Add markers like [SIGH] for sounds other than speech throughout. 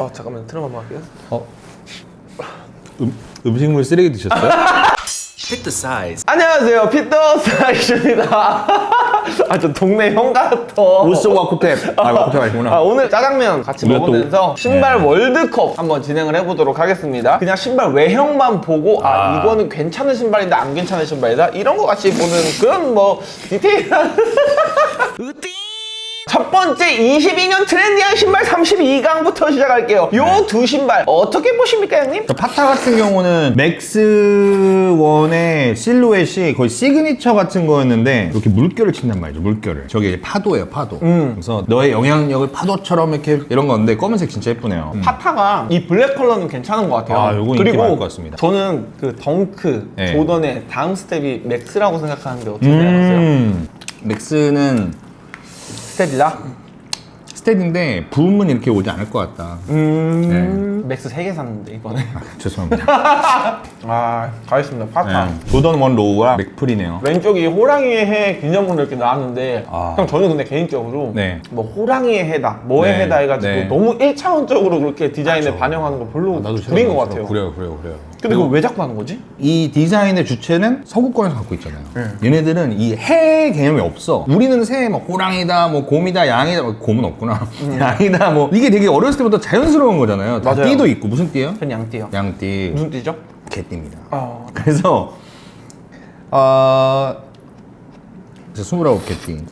어 잠깐만 트럼 한번 할게요. 어? 음, 음식물 쓰레기 드셨어요? [LAUGHS] The size. 안녕하세요 피터 스타이즈입니다. [LAUGHS] 아 저 동네 형 같아. 오스와 코탭. 아, [LAUGHS] 코탭 아니구나. 아, 오늘 짜장면 같이 우리가 또- 먹으면서 신발 네. 월드컵 한번 진행을 해보도록 하겠습니다. 그냥 신발 외형만 보고 아, 아. 이거는 괜찮은 신발인데 안 괜찮은 신발이다 이런 거 같이 보는 그런 뭐 디테일한 첫 번째 22년 트렌디한 신발 32강부터 시작할게요. 요 네. 두 신발 어떻게 보십니까 형님? 저 파타 같은 경우는 맥스1의 실루엣이 거의 시그니처 같은 거였는데 이렇게 물결을 친단 말이죠 물결을 저게 이제 파도예요 파도 음. 그래서 너의 영향력을 파도처럼 이렇게 이런 건데 검은색 진짜 예쁘네요 음. 파타가 이 블랙 컬러는 괜찮은 것 같아요. 아, 요거 인기 많을 것 같습니다. 저는 그 덩크 네. 조던의 다음 스텝이 맥스라고 생각하는데 어떻게 생각하세요? 음. 맥스는 스텝이다? 스탯인데 붐은 이렇게 오지 않을 것 같다 음. 맥스 3개 샀는데 이번에. 죄송합니다 [LAUGHS] 아, 가겠습니다. 파타. 네. 조던 원 로우와 맥풀이네요 왼쪽이 호랑이의 해 기념으로 이렇게 나왔는데 아. 형 저는 근데 개인적으로 네. 뭐 호랑이의 해다 뭐의 네. 해다 해가지고 네. 너무 1차원적으로 그렇게 디자인을 반영하는 거 별로 구린 것 같아요 그래요 그래요 그래요 근데 그거 왜 자꾸 하는 거지? 이 디자인의 주체는 서구권에서 갖고 있잖아요. 네. 얘네들은 이해 개념이 없어. 우리는 새, 뭐 호랑이다, 뭐 곰이다, 양이다, 뭐 곰은 없구나. [LAUGHS] 양이다, 뭐 이게 되게 어렸을 때부터 자연스러운 거잖아요. 다 맞아요. 띠도 있고 무슨 띠예요? 전 양띠요 양띠, 무슨 띠죠? 개띠입니다. 아, 그래서 어, 저 29개띠.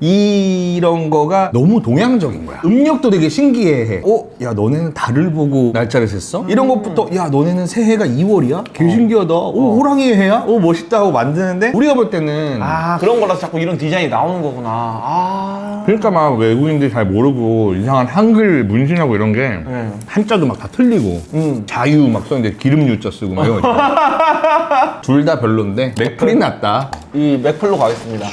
이런 거가 너무 동양적인 거야. 음력도 되게 신기해해. 어? 야, 너네는 달을 보고 날짜를 셌어? 이런 것부터, 야, 너네는 새해가 2월이야? 개 신기하다. 오, 호랑이의 해야? 오, 멋있다 하고 만드는데, 우리가 볼 때는. 아 그런 거라서 자꾸 이런 디자인이 나오는 거구나 아 그러니까 막 외국인들이 잘 모르고 이상한 한글 문신하고 이런 게 네. 한자도 막 다 틀리고 음. 자유 막 썼는데 기름 유자 쓰고 막 이런 [LAUGHS] 둘다 별론데 맥풀이 낫다 이 맥플로 가겠습니다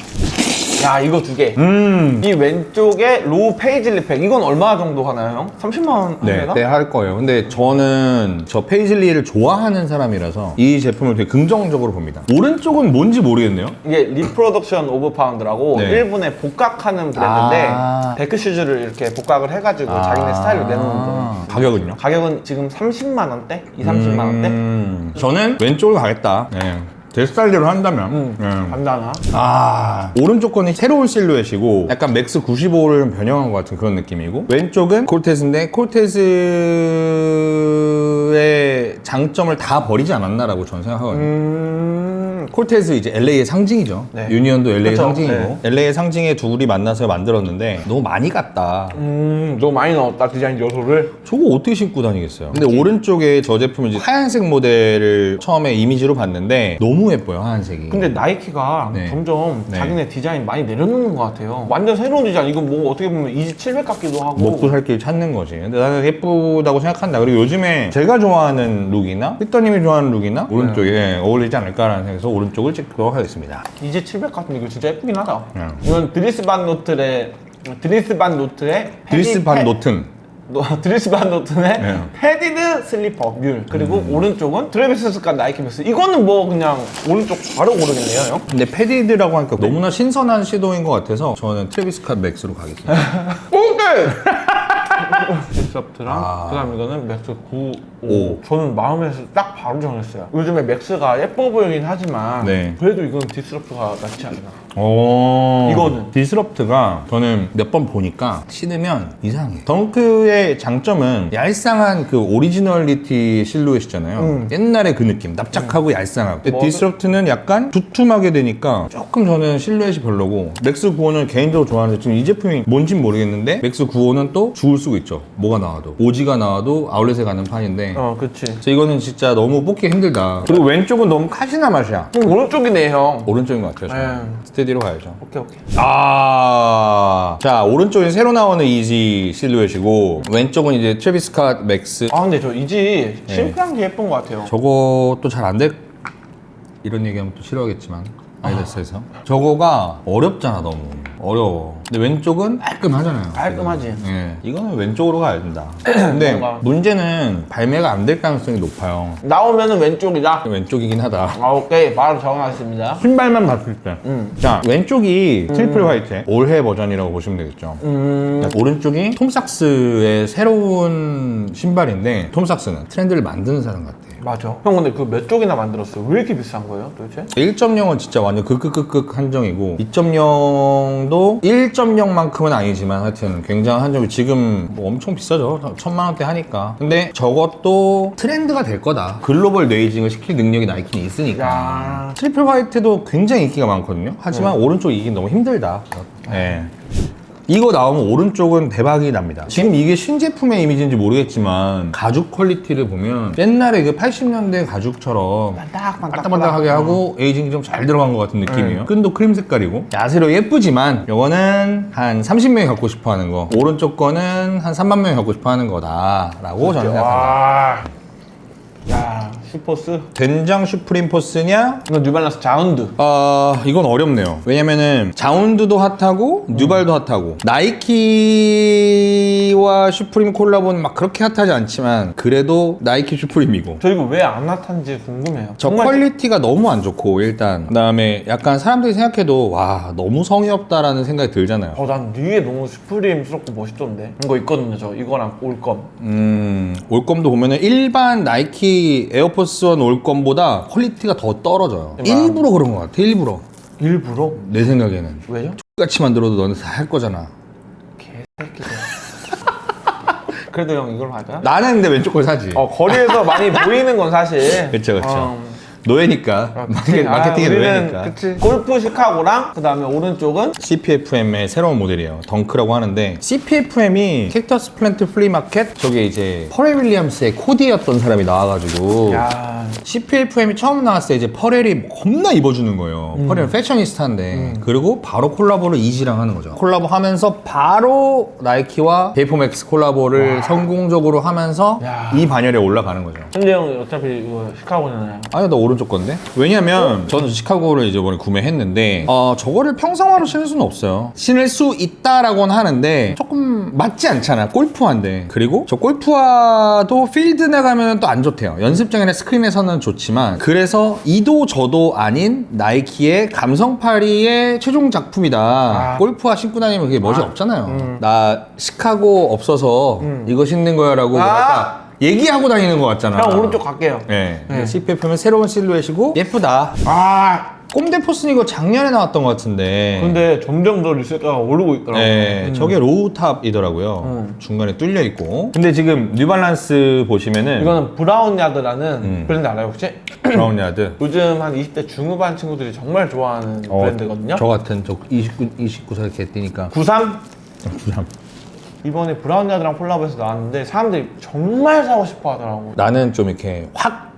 야 이거 두 개 음. 이 왼쪽에 로우 페이즐리 팩 이건 얼마 정도 하나요 형? 30만 원 네, 하나? 네, 할 거예요. 근데 저는 저 페이즐리를 좋아하는 사람이라서 이 제품을 되게 긍정적으로 봅니다. 오른쪽은 뭔지 모르겠네요. 이게 리프로덕션 오브 파운드라고 네. 일본에 복각하는 브랜드인데 아. 데크 슈즈를 이렇게 복각을 해가지고 자기네 스타일로 내놓는 거 가격은요? 가격은 지금 30만 원대? 2, 30만 원대? 음, 저는 왼쪽으로 가겠다. 네. 제 스타일대로 한다면. 음, 네. 간단하 아 오른쪽 거는 새로운 실루엣이고 약간 맥스 95를 변형한 것 같은 그런 느낌이고 왼쪽은 콜테스인데 콜테스의 장점을 다 버리지 않았나라고 저는 생각하거든요 음... 콜테스 이제 LA의 상징이죠 네. 유니언도 LA의 그쵸, 상징이고 네. LA의 상징의 둘이 만나서 만들었는데 너무 많이 갔다 음... 너무 많이 넣었다 디자인 요소를 저거 어떻게 신고 다니겠어요? 근데 오른쪽에 저 제품은 이제 하얀색 모델을 처음에 이미지로 봤는데 너무 예뻐요 하얀색이 근데 나이키가 네. 점점 네. 자기네 디자인 많이 내려놓는 것 같아요 완전 새로운 디자인 이건 뭐 어떻게 보면 이지 700 같기도 하고 먹고 살 길 찾는 거지. 근데 나는 예쁘다고 생각한다. 그리고 요즘에 제가 좋아하는 룩이나 삐떠님이 좋아하는 룩이나 오른쪽에 네. 어울리지 않을까라는 생각에서 오른쪽을 찍도록 하겠습니다. 이지 700 같은데 이거 진짜 예쁘긴 하다 네. 이건 드리스 반 노트의 드리스 반 노트의 드리스 패디- 반 패- 노튼. 노- [LAUGHS] 드리스 반 노튼의 네. 패디드 슬리퍼 뮬 그리고 음. 오른쪽은 트래비스 스캇 나이키 베스 이거는 뭐 그냥 오른쪽 바로 고르겠네요 형 근데 패디드라고 하니까 너무나 신선한 시도인 것 같아서 저는 트래비스 컷 맥스로 가겠습니다. [LAUGHS] 오케이 [LAUGHS] 디스럽트랑 아. 그다음 이거는 맥스 95 오. 저는 마음에서 딱 바로 정했어요 요즘에 맥스가 예뻐 보이긴 하지만 네. 그래도 이건 디스럽트가 낫지 않나 오. 이거는? 디스럽트가 저는 몇 번 보니까 신으면 이상해. 덩크의 장점은 얄쌍한 그 오리지널리티 실루엣이잖아요. 음. 옛날에 그 느낌. 납작하고 얄쌍하고. 근데 뭐- 디스럽트는 약간 두툼하게 되니까 조금 저는 실루엣이 별로고 맥스 95는 개인적으로 좋아하는데 지금 이 제품이 뭔진 모르겠는데 맥스 95는 또 죽을 수가 있죠. 뭐가 나와도. 오지가 나와도 아울렛에 가는 판인데 어 그치 그래서 이거는 진짜 너무 뽑기 힘들다. 그리고 왼쪽은 너무 카시나 맛이야. 음, 오른쪽이네 형 오른쪽인 것 같아요. 저는. 네. 스테디로 가야죠. 오케이 오케이 아, 자 오른쪽에 새로 나오는 이지 실루엣이고 왼쪽은 이제 트래비스 컷 맥스. 아 근데 저 이지 네. 심플한 게 예쁜 것 같아요 저것도 잘 안 될. 이런 얘기하면 또 싫어하겠지만 아이다스에서 저거가 어렵잖아 너무 어려워 근데 왼쪽은 깔끔하잖아요 깔끔하지. 예, 이거는 왼쪽으로 가야 된다 근데 뭔가. 문제는 발매가 안 될 가능성이 높아요 나오면은 왼쪽이다. 왼쪽이긴 하다 아, 오케이. 바로 정하겠습니다. 신발만 봤을 때. 음. 자, 왼쪽이 트리플 화이트. 올해 버전이라고 보시면 되겠죠. 음. 오른쪽이 톰삭스의 새로운 신발인데, 톰삭스는 트렌드를 만드는 사람 같아. 맞아. 형 근데 그 몇 쪽이나 만들었어요? 왜 이렇게 비싼 거예요, 도대체? 1.0은 진짜 완전 극극극극 한정이고 2.0도 1.0만큼은 아니지만 하여튼 굉장한 한정이 지금 뭐 엄청 비싸죠 천만 원대 하니까 근데 저것도 트렌드가 될 거다 글로벌 네이징을 시킬 능력이 나이키는 있으니까 야. 트리플 화이트도 굉장히 인기가 많거든요 하지만 오른쪽 이기 너무 힘들다 네. 이거 나오면 오른쪽은 대박이 납니다. 지금 이게 신제품의 이미지인지 모르겠지만 가죽 퀄리티를 보면 옛날에 그 80년대 가죽처럼 반딱반딱하게 하고 에이징이 좀 잘 들어간 것 같은 느낌이에요. 끈도 크림 색깔이고 야세로 예쁘지만 이거는 한 30명이 갖고 싶어 하는 거 오른쪽 거는 한 3만 명이 갖고 싶어 하는 거다 라고 저는 생각합니다. 와. 야, 슈퍼스. 된장 슈프림 포스냐? 이거 뉴발란스 자운드. 아 이건 어렵네요. 왜냐면은 자운드도 핫하고 뉴발도 핫하고 나이키와 슈프림 콜라보는 막 그렇게 핫하지 않지만 그래도 나이키 슈프림이고 저 이거 왜 안 핫한지 궁금해요. 저 정말 퀄리티가 너무 안 좋고 일단 그다음에 약간 사람들이 생각해도 와 너무 성의 없다라는 생각이 들잖아요. 어, 난 뒤에 너무 슈프림스럽고 멋있던데. 이거 있거든요, 저. 이거랑 올검. 음 올 검도 보면은 일반 나이키 에어포스 원 올검보다 퀄리티가 더 떨어져요. 대박. 일부러 그런 것 같아. 일부러 일부러? 내 생각에는 왜요? 똑같이 만들어도 너는 다할 거잖아. 개새끼들. [LAUGHS] 그래도 형 이걸 하자. 나는 근데 왼쪽 걸 사지. 어, 거리에서 많이 보이는 건 사실. 그쵸, 그쵸. 어, 노예니까. 그치. 마케- 마케팅의 아, 우리는 노예니까. 그치. 골프 시카고랑 그 다음에 오른쪽은 CPFM의 새로운 모델이에요. 덩크라고 하는데 CPFM이 캡터스 플랜트 플리마켓 저게 이제 퍼렐 윌리엄스의 코디였던 사람이 나와가지고 야 CPFM이 처음 나왔을 때 이제 퍼렐이 겁나 입어주는 거예요. 음. 퍼렐 패셔니스타인데 그리고 바로 콜라보를 이지랑 하는 거죠. 콜라보 하면서 바로 나이키와 베이포맥스 콜라보를 성공적으로 하면서 야. 이 반열에 올라가는 거죠. 근데 형 어차피 이거 시카고잖아요. 아니 나 오른 쪽 건데? 왜냐면 저는 시카고를 이제 이번에 구매했는데 어 저거를 평상화로 신을 수는 없어요. 신을 수 있다라고는 하는데 조금 맞지 않잖아 골프화인데. 그리고 저 골프화도 필드 나가면 또 안 좋대요. 연습장이나 스크린에서는 좋지만 그래서 이도 저도 아닌 나이키의 감성파리의 최종 작품이다. 아. 골프화 신고 다니면 그게 멋이 없잖아요. 나 시카고 없어서 이거 신는 거야 라고 아. 뭐랄까 얘기하고 다니는 것 같잖아 형 오른쪽 갈게요. 네. 네. CPF는 새로운 실루엣이고 예쁘다. 아 꼼데 포스는 이거 작년에 나왔던 것 같은데. 근데 점점 더 리셋가가 오르고 있더라고요. 네, 음. 저게 로우탑이더라고요. 음. 중간에 뚫려 있고. 근데 지금 뉴발란스 보시면은 이거는 브라운 야드라는 음. 브랜드 알아요 혹시? 브라운 야드. [CLEARS THROAT] 요즘 한 20대 중후반 친구들이 정말 좋아하는 어, 브랜드거든요. 저 같은 저 29, 29살 개띠니까. 93 부담. 이번에 브라운 야드랑 콜라보해서 나왔는데 사람들이 정말 사고 싶어 하더라고. 나는 좀 이렇게 확.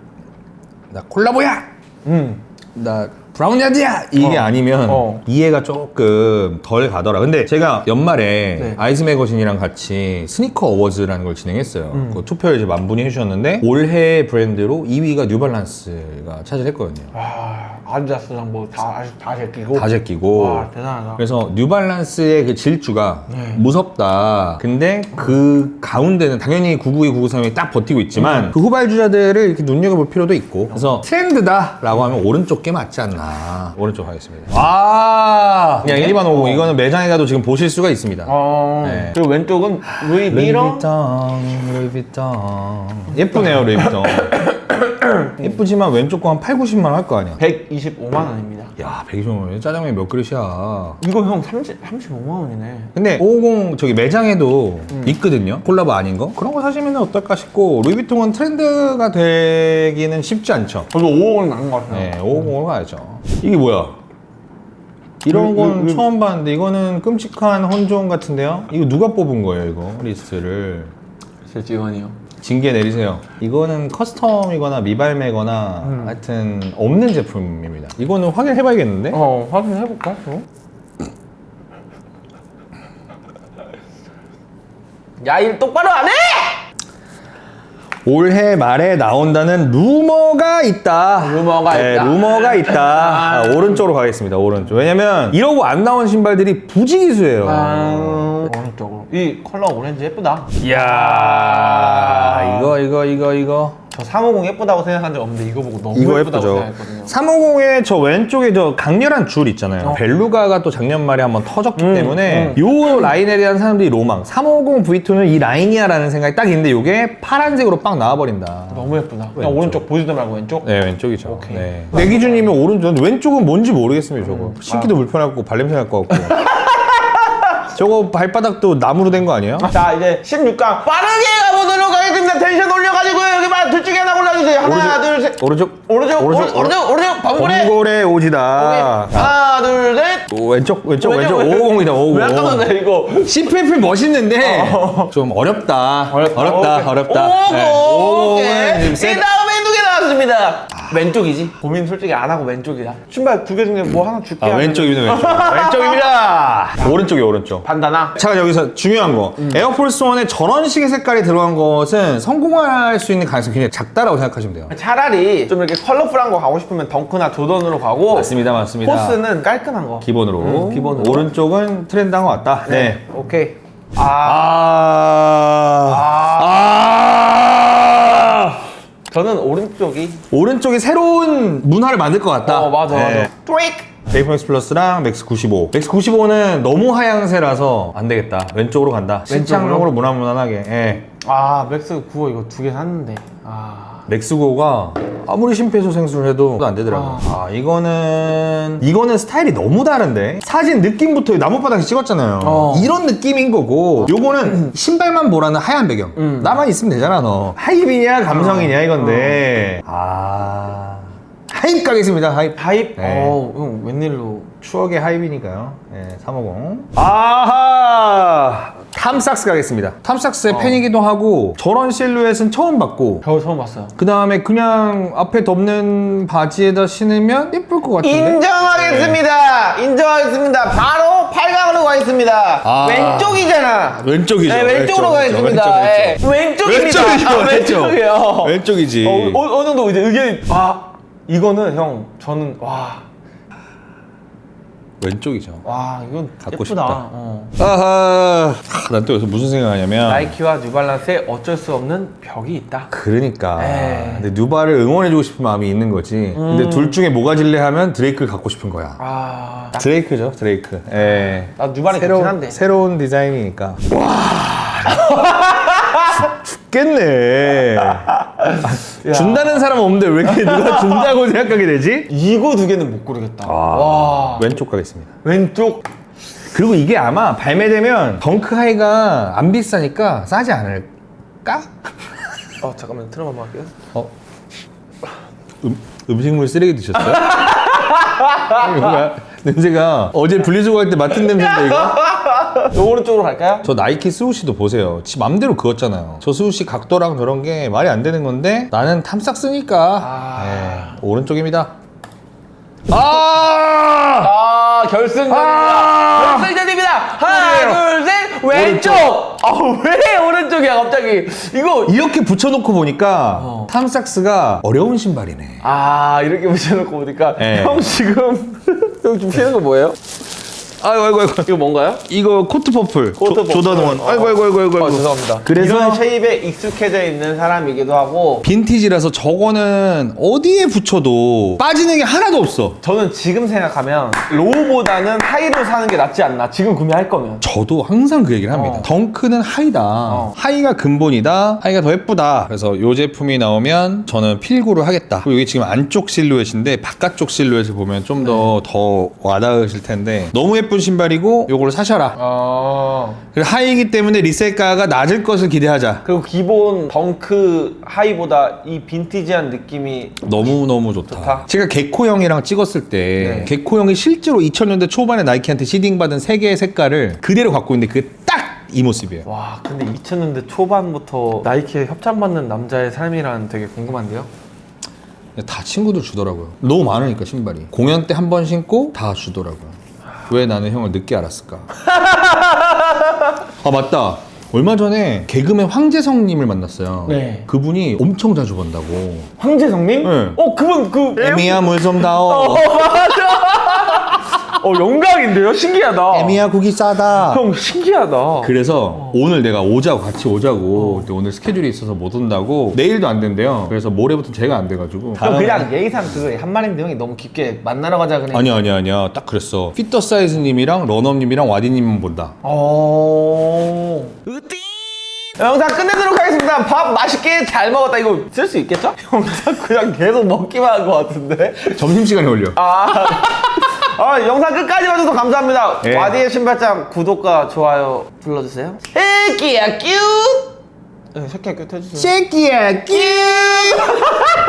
나 콜라보야! 음. 나 브라운 야드야! 이게 어. 아니면 어. 이해가 조금 덜 가더라. 근데 제가 연말에 네. 아이스 매거진이랑 같이 스니커 어워즈라는 걸 진행했어요. 음. 그 투표를 이제 만 분이 해주셨는데 올해 브랜드로 2위가 뉴발란스가 차지했거든요. 와 아디다스랑 뭐다 다 제끼고. 다 제끼고. 와 대단하다. 그래서 뉴발란스의 그 질주가 네. 무섭다. 근데 그 가운데는 당연히 992, 993이 딱 버티고 있지만 음. 그 후발주자들을 이렇게 눈여겨볼 필요도 있고. 그래서 트렌드다라고 하면 오른쪽 게 맞지 않나. 오른쪽 하겠습니다. 아, 그냥 1, 2번 5 이거는 매장에 가도 지금 보실 수가 있습니다. 어. 네. 그리고 왼쪽은 루이 미러. 루이비통, 루이비통. 예쁘네요, 루이비통. [COUGHS] 예쁘지만 왼쪽 거 한 8, 90만 원할거 아니야. 125만 원입니다. 야, 120만 원. 짜장면 몇 그릇이야. 이거 형 30, 35만 원이네. 근데 550 저기 매장에도 있거든요. 콜라보 아닌 거. 그런 거 사시면 어떨까 싶고 루이비통은 트렌드가 되기는 쉽지 않죠. 저도 550은 나는 것 같아요. 네, 550으로 가야죠. 이게 뭐야? 이런 이- 건 이- 이- 처음 봤는데 이거는 끔찍한 혼종 같은데요? 이거 누가 뽑은 거예요, 이거 리스트를? 제 직원이요. 징계 내리세요. 이거는 커스텀이거나 미발매거나 음. 하여튼 없는 제품입니다. 이거는 확인해봐야겠는데? 어, 확인해볼까? 또? 야, 일 똑바로 안 해! 올해 말에 나온다는 루머가 있다. 루머가 네, 있다. 루머가 [LAUGHS] 있다. 아, 오른쪽으로 가겠습니다. 오른쪽. 왜냐면 이러고 안 나온 신발들이 부지기수예요. 아, 오른쪽으로. 이 컬러 오렌지 예쁘다. 이야, 이거 이거 이거 이거. 저 350 예쁘다고 생각한 적 없는데 이거 보고 너무 이거 예쁘다고 예쁘죠. 생각했거든요. 350의 저 왼쪽에 저 강렬한 줄 있잖아요. 벨루가가 또 작년 말에 한번 터졌기 어. 음, 때문에 요 라인에 대한 사람들이 로망. 350 V2는 이 라인이야라는 생각이 딱 있는데 요게 파란색으로 빵 나와버린다. 너무 예쁘다. 그냥 왼쪽. 오른쪽 보지도 말고 왼쪽. 네 왼쪽이죠. 오케이. 네. 내 기준이면 오른쪽. 왼쪽은 뭔지 모르겠습니다. 저거 신기도 아. 불편할 것 같고 발냄새 날 것 같고. 저거 발바닥도 나무로 된 거 아니에요? [LAUGHS] 자 이제 16강 빠르게 가보도록 하겠습니다. 텐션 올려가지고 여기만 둘 중에 하나 골라주세요. 하나 둘 셋. 오른쪽 오른쪽 오른쪽 오른쪽, 오른쪽 오른쪽 범고래. 범고래 오지다. 하나 둘 셋. 오, 왼쪽 왼쪽 왼쪽 550이다 550. 왜 아까는 이거 CPF 멋있는데 좀 어렵다. 어렵다. 어렵다. 오케이. 어렵다. 오고 네. 오공은 오케이. 지금 이 세- 다음 나왔습니다. 왼쪽이지. 고민 솔직히 안 하고 왼쪽이다. 신발 두 개 중에 뭐 하나 줄게. 아, 하면은 [LAUGHS] 왼쪽입니다. 왼쪽. 왼쪽입니다. 오른쪽이 오른쪽. 반다나. 자 여기서 중요한 거 에어폴스 1에 저런 식의 색깔이 들어간 것은 성공할 수 있는 가능성이 굉장히 작다라고 생각하시면 돼요. 차라리 좀 이렇게 컬러풀한 거 가고 싶으면 덩크나 조던으로 가고 맞습니다, 맞습니다. 포스는 깔끔한 거. 기본으로. 음, 기본으로. 오른쪽은 트렌드한 것 같다. 네. 오케이. 아. 아. 아. 저는 오른쪽이. 오른쪽이 새로운 문화를 만들 것 같다. 어 맞아 맞아. 네. 트릭. 베이퍼맥스 플러스랑 맥스 95. 맥스 95는 너무 하향세라서 안 되겠다. 왼쪽으로 간다. 신창용으로 무난무난하게. 예. 아 맥스 95 이거 두 개 샀는데. 아. 맥스 95가 아무리 심폐소생술을 해도 안 되더라고요. 아, 이거는 이거는 스타일이 너무 다른데 사진 느낌부터 나무바닥에 찍었잖아요. 어. 이런 느낌인 거고 요거는 신발만 보라는 하얀 배경. 음. 나만 있으면 되잖아 너. 하입이냐 감성이냐 이건데. 아 하입 가겠습니다. 하입. 하입. 네. 어, 형 웬일로? 추억의 하입이니까요. 네, 350. 아하! 탐삭스 가겠습니다. 탐삭스의 어. 팬이기도 하고 저런 실루엣은 처음 봤고 겨우 처음 봤어요. 그 다음에 그냥 앞에 덮는 바지에다 신으면 예쁠 것 같은데? 인정하겠습니다. 인정하겠습니다. 바로 8강으로 가겠습니다. 아. 왼쪽이잖아. 왼쪽이죠. 네, 왼쪽으로 왼쪽, 가겠습니다. 왼쪽, 네, 왼쪽입니다. 왼쪽이죠, 아, 왼쪽. 왼쪽이요. 왼쪽이지. 어, 어, 어느 정도 이제 의견이 아 이거는 형 저는 와. 왼쪽이죠. 와 이건 갖고 예쁘다. 싶다. 어. 아하. 난 또 여기서 무슨 생각하냐면. 나이키와 뉴발란스에 어쩔 수 없는 벽이 있다. 그러니까. 에이. 근데 뉴바를 응원해주고 싶은 마음이 있는 거지. 근데 둘 중에 뭐가 질래 하면 드레이크를 갖고 싶은 거야. 아, 나, 드레이크죠, 드레이크. 예. 나 뉴발이 새로운, 한데. 새로운 디자인이니까. 와. [LAUGHS] 죽겠네. 준다는 사람 없는데 왜 이렇게 누가 [LAUGHS] 준다고 생각하게 되지? 이거 두 개는 못 고르겠다. 아. 와. 왼쪽 가겠습니다. 왼쪽. 그리고 이게 아마 발매되면 덩크 하이가 안 비싸니까 싸지 않을까? [LAUGHS] 어 잠깐만 틀어 한번 할게요. 어? 음, 음식물 쓰레기 드셨어요? [LAUGHS] 뭐야? 냄새가 어제 분리수거 할 때 맡은 냄새인데 이거? 저 오른쪽으로 갈까요? 저 나이키 스우시도 보세요. 지 맘대로 그었잖아요. 저 스우시 각도랑 저런 게 말이 안 되는 건데 나는 탐싹 쓰니까 아. 네, 오른쪽입니다. 아! 아 결승전입니다. 아! 결승전입니다. 하나 둘 셋 왼쪽. 아왜 오른쪽이야 갑자기? 이거 이렇게 붙여놓고 보니까 어. 탐삭스가 어려운 신발이네. 아 이렇게 붙여놓고 보니까 네. 형 지금 [LAUGHS] 형 지금 피는 거 뭐예요? 아이고 아이고 아이고. 이거 뭔가요? 이거 코트 퍼플. 코트 조, 퍼플. 조던 원. 어. 아이고 아이고 아이고 아이고. 아 죄송합니다. 그래서 이런 쉐입에 익숙해져 있는 사람이기도 하고 빈티지라서 저거는 어디에 붙여도 빠지는 게 하나도 없어. 저는 지금 생각하면 로우보다는 하이로 사는 게 낫지 않나 지금 구매할 거면 저도 항상 그 얘기를 합니다. 어. 덩크는 하이다. 하이가 근본이다. 하이가 더 예쁘다. 그래서 이 제품이 나오면 저는 필구를 하겠다. 그리고 이게 지금 안쪽 실루엣인데 바깥쪽 실루엣을 보면 좀 더 더 와닿으실 텐데 너무 예쁜 신발이고 요걸 사셔라. 어... 그리고 하이기 때문에 리셀가가 낮을 것을 기대하자. 그리고 기본 덩크 하이보다 이 빈티지한 느낌이 너무너무 좋다. 좋다. 제가 개코 형이랑 찍었을 때 네. 개코 형이 실제로 2000년대 초반에 나이키한테 시딩 받은 세 개의 색깔을 그대로 갖고 있는데 그게 딱 이 모습이에요. 와 근데 2000년대 초반부터 나이키에 협찬받는 남자의 삶이란 되게 궁금한데요? 다 친구들 주더라고요. 너무 많으니까 신발이. 공연 때 한 번 신고 다 주더라고요. 왜 나는 형을 늦게 알았을까? 아 맞다. 얼마 전에 개그맨 황재성님을 만났어요. 네. 그분이 엄청 자주 본다고. 황재성님? 네. 어 그분 그 에미야 물 좀 다오. 어 맞아 어 영광인데요 신기하다 에미야 고기 싸다. 형 신기하다 그래서 오늘 내가 오자고 같이 오자고 근데 오늘 스케줄이 있어서 못 온다고 내일도 안 된대요. 그래서 모레부터 제가 안 돼가지고. 형 그냥 예의상 그거 한 말인데 형이 너무 깊게 만나러 가자 그냥 아니야 아니야 아니야 딱 그랬어. 피터 사이즈님이랑 러너님이랑 와디님만 본다. 어. 영상 끝내도록 하겠습니다. 밥 맛있게 잘 먹었다. 이거 쓸 수 있겠죠? [LAUGHS] 영상 그냥 계속 먹기만 한 것 같은데. 점심 시간에 올려. 아, 아 영상 끝까지 봐줘서 감사합니다. 예. 와디의 신발장 구독과 좋아요 눌러주세요. 새끼야 큐. 네, 새끼야 큐 해주세요. 새끼야 끼. [LAUGHS]